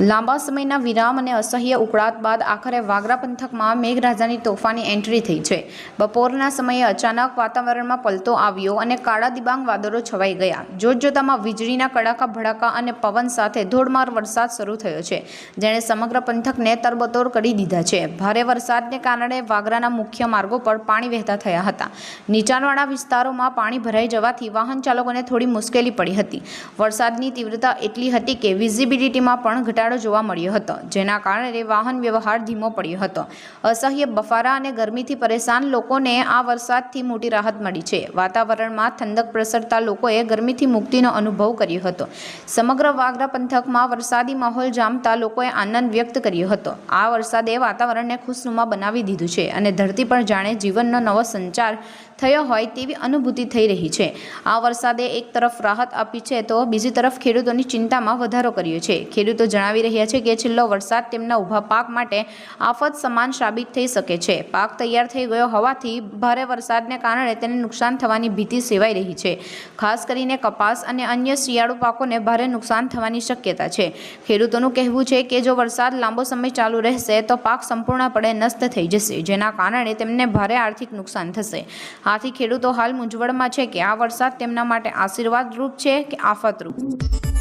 લાંબા સમયના વિરામ અને અસહ્ય ઉકળાટ બાદ આખરે વાગરા પંથકમાં મેઘરાજાની તોફાની એન્ટ્રી થઈ છે. બપોરના સમયે અચાનક વાતાવરણમાં પલટો આવ્યો અને કાળા દિબાંગ વાદળો છવાઈ ગયા. જોતજોતામાં વીજળીના કડાકા, ભડાકા અને પવન સાથે ધોધમાર વરસાદ શરૂ થયો છે. જેણે સમગ્ર પંથકને તરબતોર કરી દીધા છે. ભારે વરસાદને કારણે વાગરાના મુખ્ય માર્ગો પર પાણી વહેતા થયા હતા. નીચાણવાળા વિસ્તારોમાં પાણી ભરાઈ જવાથી વાહન ચાલકોને થોડી મુશ્કેલી પડી હતી. વરસાદની તીવ્રતા એટલી હતી કે વિઝિબિલિટીમાં પણ ઘટાડો જોવા મળ્યો હતો, જેના કારણે વાહન વ્યવહાર ધીમો પડ્યો હતો. અસહ્ય બફારા અને ગરમીથી પરેશાન લોકોને આ વરસાદથી મોટી રાહત મળી છે. વાતાવરણમાં ઠંડક પ્રસરતા લોકોએ ગરમીથી મુક્તિનો અનુભવ કર્યો હતો. સમગ્ર વાગરા પંથકમાં વરસાદી માહોલ જામતા લોકોએ આનંદ વ્યક્ત કર્યો હતો. આ વરસાદે વાતાવરણને ખુશનુમા બનાવી દીધું છે અને ધરતી પર જાણે જીવનનો નવો સંચાર થયો હોય તેવી અનુભૂતિ થઈ રહી છે. આ વરસાદે એક તરફ રાહત આપી છે તો બીજી તરફ ખેડૂતોની ચિંતામાં વધારો કર્યો છે. ખેડૂતો જણાવી રહ્યા છે કે છેલ્લો વરસાદ તેમના ઊભા પાક માટે આફત સમાન સાબિત થઈ શકે છે. પાક તૈયાર થઈ ગયો હોવાથી ભારે વરસાદને કારણે તેને નુકસાન થવાની ભીતિ સેવાઈ રહી છે. ખાસ કરીને કપાસ અને અન્ય શિયાળુ પાકોને ભારે નુકસાન થવાની શક્યતા છે. ખેડૂતોનું કહેવું છે કે જો વરસાદ લાંબો સમય ચાલુ રહેશે તો પાક સંપૂર્ણપણે નષ્ટ થઈ જશે, જેના કારણે તેમને ભારે આર્થિક નુકસાન થશે. આથી ખેડૂતો હાલ મૂંઝવણમાં છે કે આ વરસાદ તેમના માટે આશીર્વાદરૂપ છે કે આફતરૂપ?